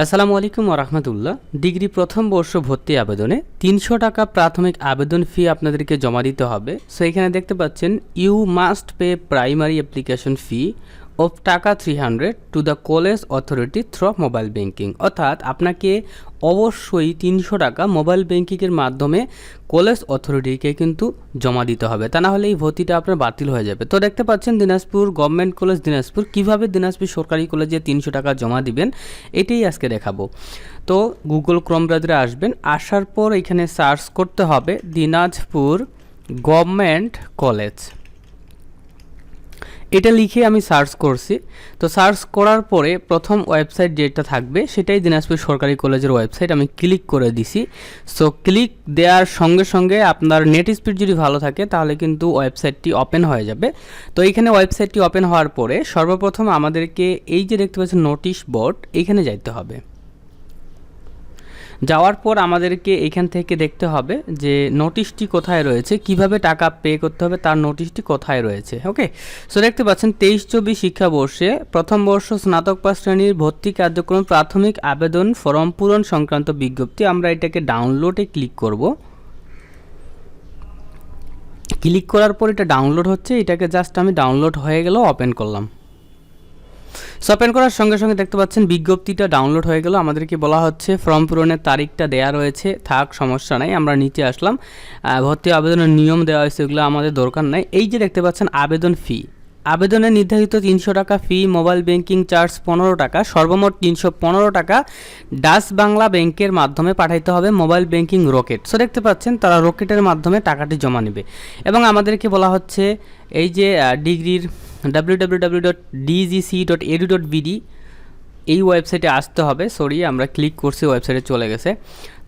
আসসালামু আলাইকুম রহমতুল্লাহ। ডিগ্রি প্রথম বর্ষ ভর্তি আবেদনে তিনশো টাকা প্রাথমিক আবেদন ফি আপনাদেরকে জমা দিতে হবে। সো এখানে দেখতে পাচ্ছেন you must pay primary application fee of taka three hundred to the college authority through mobile banking অর্থাৎ আপনাকে অবশ্যই তিনশো টাকা মোবাইল ব্যাংকিংয়ের মাধ্যমে কলেজ অথরিটিকে কিন্তু জমা দিতে হবে। তা না হলে এই ভর্তিটা আপনার বাতিল হয়ে যাবে। তো দেখতে পাচ্ছেন দিনাজপুর গভর্নমেন্ট কলেজ দিনাজপুর কীভাবে দিনাজপুর সরকারি কলেজে তিনশো টাকা জমা দিবেন, এটাই আজকে দেখাবো। তো গুগল ক্রোম ব্রাউজারে আসবেন, আসার পর এখানে সার্চ করতে হবে দিনাজপুর গভর্নমেন্ট কলেজ এটা লিখে আমি সার্চ করছি। তো সার্চ করার পরে প্রথম ওয়েবসাইট যেটা থাকবে, সেটাই দিনাজপুর সরকারি কলেজের ওয়েবসাইট। আমি ক্লিক করে দিছি। সো ক্লিক দেওয়ার সঙ্গে সঙ্গে আপনার নেট স্পিড যদি ভালো থাকে, তাহলে কিন্তু ওয়েবসাইটটি ওপেন হয়ে যাবে। তো এইখানে ওয়েবসাইটটি ওপেন হওয়ার পরে সর্বপ্রথম আমাদেরকে এই যে দেখতে পাচ্ছেন নোটিশ বোর্ড এইখানে যাইতে হবে। যাওয়ার পর আমাদেরকে এখান থেকে দেখতে হবে যে নোটিশটি কোথায় রয়েছে, কীভাবে টাকা পে করতে হবে, তার নোটিশটি কোথায় রয়েছে ওকে সো দেখতে পাচ্ছেন তেইশ চব্বিশ শিক্ষাবর্ষে প্রথম বর্ষ স্নাতক পাস শ্রেণির ভর্তি কার্যক্রম প্রাথমিক আবেদন ফর্ম পূরণ সংক্রান্ত বিজ্ঞপ্তি আমরা এটাকে ডাউনলোডে ক্লিক করব। ক্লিক করার পর এটা ডাউনলোড হচ্ছে, এটাকে জাস্ট আমি ডাউনলোড হয়ে গেল ওপেন করলাম। ওপেন করার সঙ্গে সঙ্গে দেখতে পাচ্ছেন বিজ্ঞপ্তিটা ডাউনলোড হয়ে গেল। আমাদেরকে বলা হচ্ছে ফর্ম পূরণের তারিখটা দেয়া রয়েছে। থাক, সমস্যা নাই, আমরা নিচে আসলাম। ভর্তি আবেদনের নিয়ম দেওয়া হয়েছে, এগুলো আমাদের দরকার নাই। এই যে দেখতে পাচ্ছেন আবেদন ফি আবেদনে নির্ধারিত তিনশো টাকা ফি মোবাইল ব্যাংকিং চার্জ পনেরো টাকা, সর্বমোট তিনশো পনেরো টাকা ডাস বাংলা ব্যাংকের মাধ্যমে পাঠাইতে হবে মোবাইল ব্যাংকিং রকেট সো, দেখতে পাচ্ছেন তারা রকেটের মাধ্যমে টাকাটি জমা নেবে। এবং আমাদেরকে বলা হচ্ছে এই যে ডিগ্রির W W W dot DGC dot edu dot BD এই ওয়েবসাইটে আসতে হবে। সরি আমরা ক্লিক করছি ওয়েবসাইটে চলে গেছে।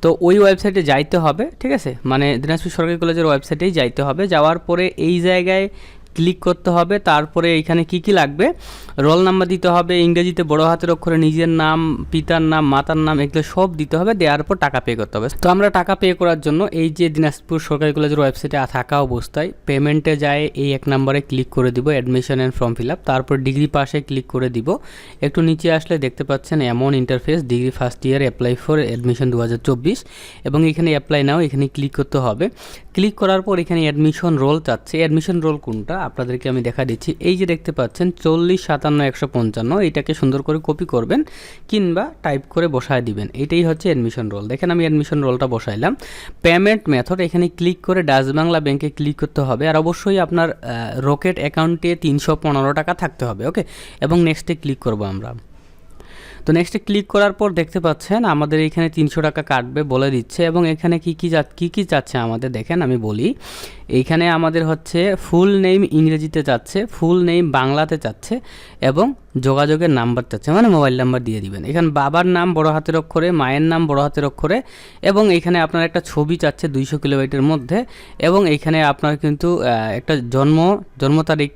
তো ওই ওয়েবসাইটে যাইতে হবে, ঠিক আছে? মানে দিনাজপুর সরকারি কলেজের ওয়েবসাইটেই যাইতে হবে। যাওয়ার পরে এই জায়গায় ক্লিক করতে হবে, তারপরে এখানে কি কি লাগবে? রোল নাম্বার দিতে হবে, ইংরেজিতে বড় হাতের অক্ষরে নিজের নাম, পিতার নাম, মাতার নাম, এগুলো সব দিতে হবে, দেওয়ার পর টাকা পে করতে হবে। তো আমরা টাকা পে করার জন্য এই যে দিনাজপুর সরকারি কলেজের ওয়েবসাইটে থাকা অবস্থায় পেমেন্টে যায় এই এক নম্বরে ক্লিক করে দিব admission and form fill up তারপর ডিগ্রি পাশে ক্লিক করে দিব। একটু নিচে আসলে দেখতে পাচ্ছেন এমন interface degree first year apply for admission দু হাজার চব্বিশ, এবং এখানে অ্যাপ্লাই নাও এখানে ক্লিক করতে হবে। ক্লিক করার পর এখানে অ্যাডমিশন রোল চাচ্ছে অ্যাডমিশন রোল কোনটা? আপনাদেরকে আমি দেখা দিচ্ছি। এই যে দেখতে পাচ্ছেন, চল্লিশ সাতান্ন একশো পঞ্চান্ন, এটাকে সুন্দর করে কপি করবেন কিংবা টাইপ করে বসায় দিবেন। এটাই হচ্ছে অ্যাডমিশন রোল দেখেন আমি অ্যাডমিশন রোলটা বসাইলাম। পেমেন্ট মেথড এখানে ক্লিক করে ডাচ বাংলা ব্যাংকে ক্লিক করতে হবে। আর অবশ্যই আপনার রকেট অ্যাকাউন্টে তিনশো পনেরো টাকা থাকতে হবে ওকে এবং নেক্সটে ক্লিক করব আমরা। তো নেক্সটে ক্লিক করার পর দেখতে পাচ্ছেন, আমাদের এখানে তিনশো টাকা কাটবে বলে দিচ্ছে। এবং এখানে কি কি যা, কী কী চাচ্ছে আমাদের দেখেন, আমি বলি। এইখানে আমাদের হচ্ছে ফুল নেম ইংরেজিতে চাচ্ছে ফুল নেম বাংলাতে চাচ্ছে এবং যোগাযোগের নাম্বার চাচ্ছে মানে মোবাইল নাম্বার দিয়ে দিবেন। এখানে বাবার নাম বড় হাতের অক্ষরে, মায়ের নাম বড় হাতের অক্ষরে এবং এখানে আপনার একটা ছবি চাচ্ছে দুইশো কিলোমিটার মধ্যে এবং এখানে আপনার কিন্তু একটা জন্ম জন্ম তারিখ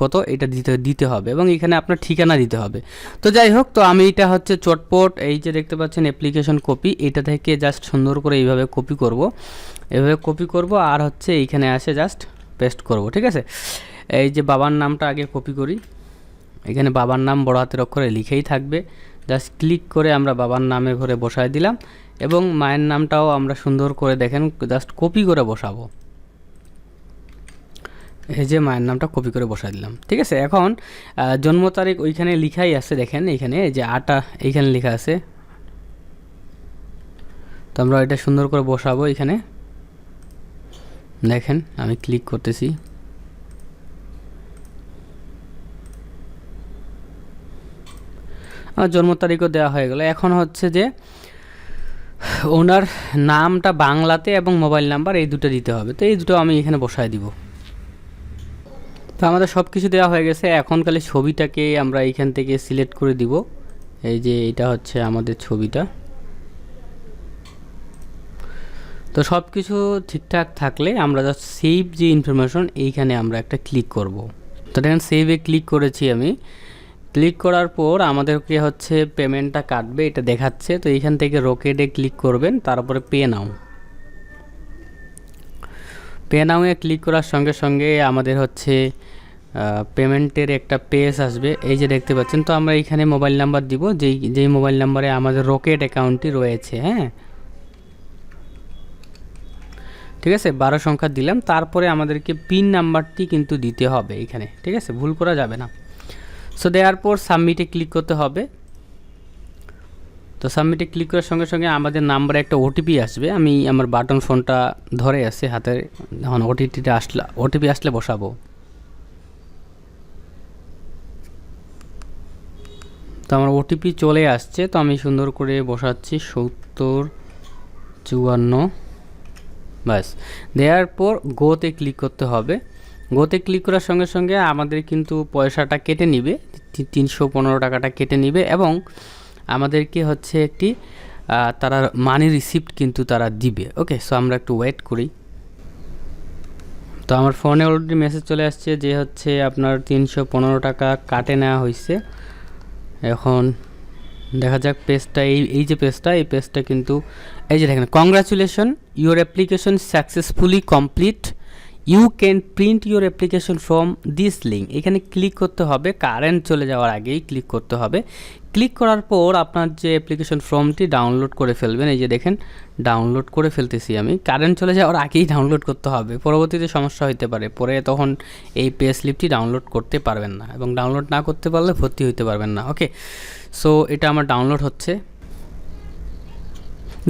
কত এটা দিতে দিতে হবে এবং এখানে আপনার ঠিকানা দিতে হবে। তো যাই হোক, তো আমি এটা হচ্ছে চটপট, এই যে দেখতে পাচ্ছেন অ্যাপ্লিকেশন কপি এটা থেকে জাস্ট সুন্দর করে এইভাবে কপি করব। এভাবে কপি করব আর হচ্ছে এইখানে আসে জাস্ট পেস্ট করব, ঠিক আছে? এই যে বাবার নামটা আগে কপি করি। এখানে বাবার নাম বড় হাতের অক্ষরে লিখেই থাকবে। জাস্ট ক্লিক করে আমরা বাবার নামে ঘরে বসায় দিলাম এবং মায়ের নামটাও আমরা সুন্দর করে দেখেন জাস্ট কপি করে বসাবো। এই যে মায়ের নামটা কপি করে বসাই দিলাম, ঠিক আছে? এখন জন্ম তারিখ ওইখানে লিখাই আছে, দেখেন এইখানে, এই যে আটা, এইখানে লেখা আছে। তো আমরা এটা সুন্দর করে বসাবো এখানে। দেখেন, আমি ক্লিক করতেছি। আমার জন্ম তারিখও দেওয়া হয়ে গেল। এখন হচ্ছে যে, ওনার নামটা বাংলাতে এবং মোবাইল নাম্বার এই দুটো দিতে হবে। তো এই দুটো আমি এখানে বসায় দিব। তো আমাদের সব কিছু দেওয়া হয়ে গেছে। এখন খালি ছবিটাকে আমরা এইখান থেকে সিলেক্ট করে দিব। এই যে, এটা হচ্ছে আমাদের ছবিটা। তো সব কিছু ঠিকঠাক থাকলে আমরা জাস্ট সেভ যে ইনফরমেশন এইখানে আমরা একটা ক্লিক করব। তো দেখেন সেভে ক্লিক করেছি আমি। ক্লিক করার পর আমাদেরকে হচ্ছে পেমেন্টটা কাটবে, এটা দেখাচ্ছে। তো এইখান থেকে রকেটে ক্লিক করবেন, তারপরে পে নাও পে নাওয়ে ক্লিক করার সঙ্গে সঙ্গে আমাদের হচ্ছে পেমেন্টের একটা পেজ আসবে। এই যে দেখতে পাচ্ছেন, তো আমরা এখানে মোবাইল নাম্বার দিব। যেই যেই মোবাইল নাম্বারে আমাদের রকেট অ্যাকাউন্টটি রয়েছে হ্যাঁ? ঠিক আছে? বারো সংখ্যা দিলাম, তারপরে আমাদেরকে পিন নাম্বারটি কিন্তু দিতে হবে এখানে, ঠিক আছে? ভুল করা যাবে না। সো দেওয়ার পর সাবমিটে ক্লিক করতে হবে। তো সাবমিটে ক্লিক করার সঙ্গে সঙ্গে আমাদের নাম্বারে একটা ওটিপি আসবে। আমি আমার বাটন ফোনটা ধরে আছে হাতে, এখন ওটিপিটা আসলে ওটিপি আসলে বসাবো। তো আমার ওটিপি চলে আসছে, তো আমি সুন্দর করে বসাচ্ছি সত্তর, চুয়ান্ন। ব্যাস। দেওয়ার পর গোতে ক্লিক করতে হবে। গোতে ক্লিক করার সঙ্গে সঙ্গে আমাদের কিন্তু পয়সাটা কেটে নিবে। তিনশো পনেরো টাকাটা কেটে নিবে এবং আমাদেরকে হচ্ছে একটি তারা মানি রিসিপ্ট কিন্তু তারা দিবে। ওকে সো আমরা একটু ওয়েট করি। তো আমার ফোনে অলরেডি মেসেজ চলে আসছে যে হচ্ছে আপনার তিনশো পনেরো টাকা কাটে নেওয়া হয়েছে এখন দেখা যাক পেজটা এই এই যে পেজটা এই পেজটা কিন্তু, এই যে দেখেন congratulation your application successfully complete you can print your application from this link এখানে ক্লিক করতে হবে কারেন্ট চলে যাওয়ার আগেই ক্লিক করতে হবে। ক্লিক করার পর আপনার যে অ্যাপ্লিকেশন ফর্মটি ডাউনলোড করে ফেলবেন, এই যে দেখেন ডাউনলোড করে ফেলতেছি আমি। কারেন্ট চলে যাওয়ার আগেই ডাউনলোড করতে হবে। পরবর্তীতে সমস্যা হতে পারে, পরে তখন এই পে স্লিপটি ডাউনলোড করতে পারবেন না এবং ডাউনলোড না করতে পারলে ভর্তি হতে পারবেন না। ওকে সো এটা আমার ডাউনলোড হচ্ছে।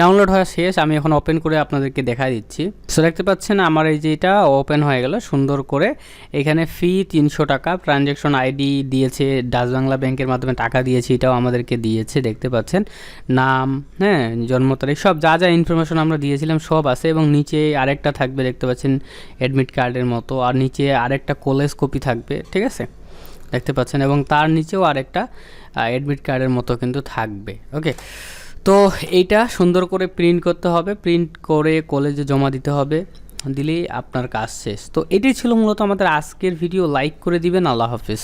ডাউনলোড হওয়া শেষ, আমি এখন ওপেন করে আপনাদেরকে দেখা দিচ্ছি। সো দেখতে পাচ্ছেন আমার এই যে এটা ওপেন হয়ে গেল, সুন্দর করে। এখানে ফি তিনশো টাকা ট্রানজ্যাকশন আইডি দিয়েছে ডাচ ব্যাংকের মাধ্যমে টাকা দিয়েছে, এটাও আমাদেরকে দিয়েছে, দেখতে পাচ্ছেন। নাম হ্যাঁ জন্ম তারিখ, সব যা যা ইনফরমেশন আমরা দিয়েছিলাম সব আছে এবং নিচে আরেকটা থাকবে, দেখতে পাচ্ছেন অ্যাডমিট কার্ডের মতো। আর নিচে আরেকটা কলেজ কপি থাকবে, ঠিক আছে? দেখতে পাচ্ছেন এবং তার নিচেও আরেকটা অ্যাডমিট কার্ডের মতো কিন্তু থাকবে ওকে তো এইটা সুন্দর করে প্রিন্ট করতে হবে প্রিন্ট করে কলেজে জমা দিতে হবে, দিলেই আপনার কাজ শেষ। তো এটাই ছিল মূলত আমাদের আজকের ভিডিও লাইক করে দিবেন, আল্লাহ হাফিজ।